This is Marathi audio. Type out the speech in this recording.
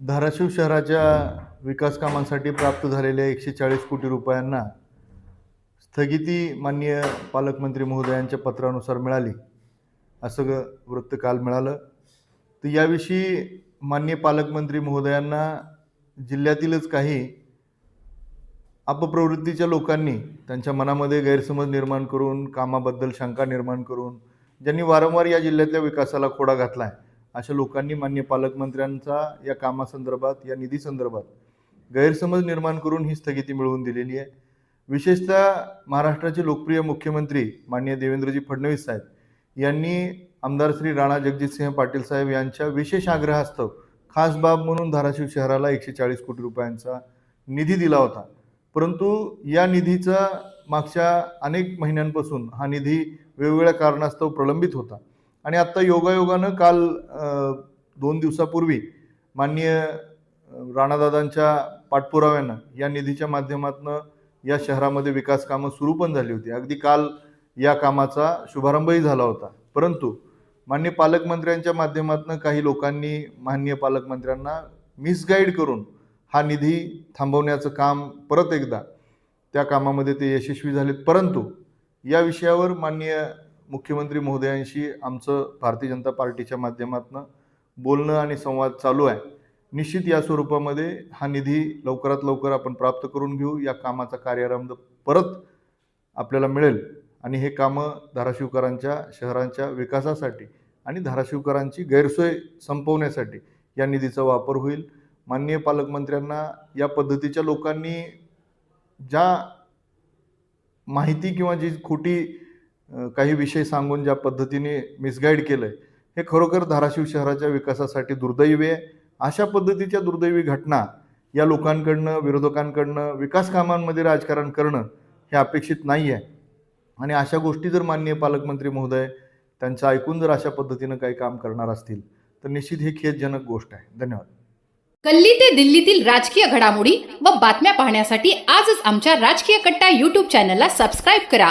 धाराशिव शहराच्या विकास कामांसाठी प्राप्त झालेल्या एकशे चाळीस कोटी रुपयांना स्थगिती माननीय पालकमंत्री महोदयांच्या पत्रानुसार मिळाली. असं ग वृत्त काल मिळालं. तर याविषयी माननीय पालकमंत्री महोदयांना जिल्ह्यातीलच काही अपप्रवृत्तीच्या लोकांनी त्यांच्या मनामध्ये गैरसमज निर्माण करून कामाबद्दल शंका निर्माण करून ज्यांनी वारंवार या जिल्ह्यातल्या विकासाला खोडा घातला आहे अशा लोकांनी मान्य पालकमंत्र्यांचा या कामासंदर्भात या निधीसंदर्भात गैरसमज निर्माण करून ही स्थगिती मिळवून दिलेली आहे. विशेषतः महाराष्ट्राचे लोकप्रिय मुख्यमंत्री माननीय देवेंद्रजी फडणवीस साहेब यांनी आमदार श्री राणा जगजितसिंह पाटील साहेब यांच्या विशेष आग्रहास्तव खास बाब म्हणून धाराशिव शहराला एकशे चाळीस कोटी रुपयांचा निधी दिला होता. परंतु या निधीचा मागच्या अनेक महिन्यांपासून हा निधी वेगवेगळ्या कारणास्तव प्रलंबित होता. आणि आत्ता योगायोगानं काल दोन दिवसापूर्वी माननीय राणादादांच्या पाठपुराव्यानं या निधीच्या माध्यमातून या शहरामध्ये विकास कामं सुरू पण झाली होती. अगदी काल या कामाचा शुभारंभही झाला होता. परंतु माननीय पालकमंत्र्यांच्या माध्यमातून काही लोकांनी माननीय पालकमंत्र्यांना मिसगाईड करून हा निधी थांबवण्याचं काम परत एकदा त्या कामामध्ये ते यशस्वी झालेत. परंतु या विषयावर माननीय मुख्यमंत्री महोदयांशी आमचं भारतीय जनता पार्टीच्या माध्यमातून बोलणं आणि संवाद चालू आहे. निश्चित या स्वरूपामध्ये हा निधी लवकरात लवकर आपण प्राप्त करून घेऊ. या कामाचा कार्यारंभ परत आपल्याला मिळेल. आणि हे कामं धाराशिवकरांच्या शहरांच्या विकासासाठी आणि धाराशिवकरांची गैरसोय संपवण्यासाठी या निधीचा वापर होईल. माननीय पालकमंत्र्यांना या पद्धतीच्या लोकांनी ज्या माहिती किंवा जी खोटी काही विषय सांगून ज्या पद्धतीने मिसगाईड केलं आहे हे खरोखर धाराशिव शहराच्या विकासासाठी दुर्दैवी आहे. अशा पद्धतीच्या दुर्दैवी घटना या लोकांकडनं विरोधकांकडनं विकास कामांमध्ये राजकारण करणं हे अपेक्षित नाही आहे आणि अशा गोष्टी जर माननीय पालकमंत्री महोदय त्यांचं ऐकून जर अशा पद्धतीनं काही काम करणार असतील तर निश्चित ही खेदजनक गोष्ट आहे. धन्यवाद. गल्ली ते दिल्लीतील राजकीय घडामोडी व बातम्या पाहण्यासाठी आजच आमच्या राजकीय कट्टा युट्यूब चॅनलला सबस्क्राईब करा.